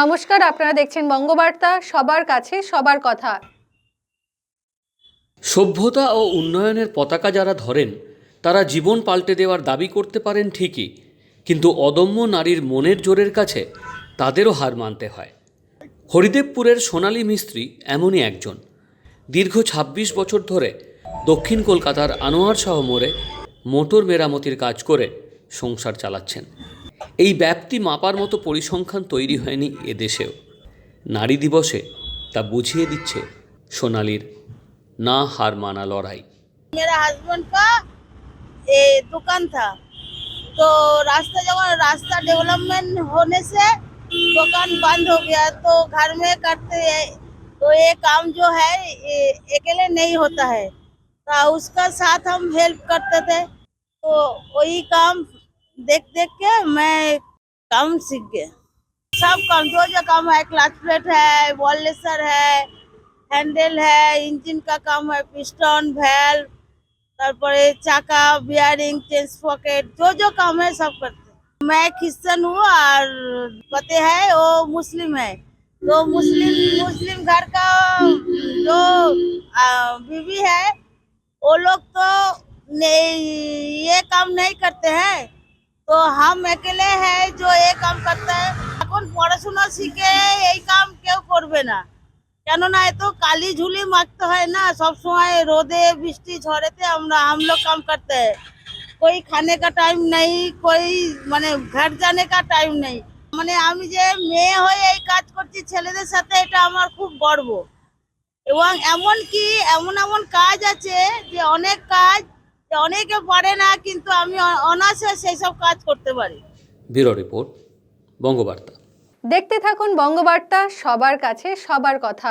নমস্কার, আপনারা দেখছেন বঙ্গবার্তা, সবার কাছে সবার কথা। সভ্যতা ও উন্নয়নের পতাকা যারা ধরেন, তারা জীবন পাল্টে দেওয়ার দাবি করতে পারেন ঠিকই, কিন্তু অদম্য নারীর মনের জোরের কাছে তাদেরও হার মানতে হয়। হরিদেবপুরের সোনালী মিস্ত্রি এমনই একজন। দীর্ঘ ২৬ বছর ধরে দক্ষিণ কলকাতার আনোয়ার শাহ মোড়ে মোটর মেরামতির কাজ করে সংসার চালাচ্ছেন। এই ব্যাপ্তি মাপার মতো পরিসংখ্যান তৈরি হয়নি এদেশেও নারী দিবসে তা বুঝিয়ে দিচ্ছে সোনালির না হার মানা লড়াই मेरा हस्बैंड का ए, दुकान था तो रास्ता जब रास्ता डेवलपमेंट होने से दुकान बंद हो गया तो घर में करते हैं तो ये काम जो है ये अकेले नहीं होता है तो उसका साथ हम हेल्प करते थे तो वही काम देख देख के मैं काम सीख गया सब काम जो जो काम है क्लच प्लेट है वॉल लेसर है हैंडल है इंजन का काम है पिस्टन वेल्व তারপরে চাকা বিয়ারিং চেঞ্জ পকেট जो जो काम है सब करते हैं। मैं क्रिश्चियन हूँ और पति है वो मुस्लिम है तो मुस्लिम मुस्लिम घर का जो आ, बीवी है वो लोग तो नहीं ये काम नहीं करते हैं তো হাম একেলে হ্যাঁ যে এ কাম করতে হয়। এখন পড়াশোনা শিখে এই কাম কেউ করবে না কেননা এত কালি ঝুলি মাখতে হয় না সব সময় রোদে বৃষ্টি ঝড়েতে আমরা हम लोग काम करते हैं कोई खाने का टाइम नहीं कोई মানে ঘর জানে কা টাইম নেই মানে আমি যে মেয়ে হয়ে এই কাজ করছি ছেলেদের সাথে এটা আমার খুব গর্ব এবং এমন কি এমন এমন কাজ আছে যে অনেক কাজ যে অনেকে পারে না কিন্তু আমি অনাসে অনায়াসে সেই সব কাজ করতে পারি। Bureau report Bangabarta. দেখতে থাকুন বঙ্গবার্তা সবার কাছে সবার কথা।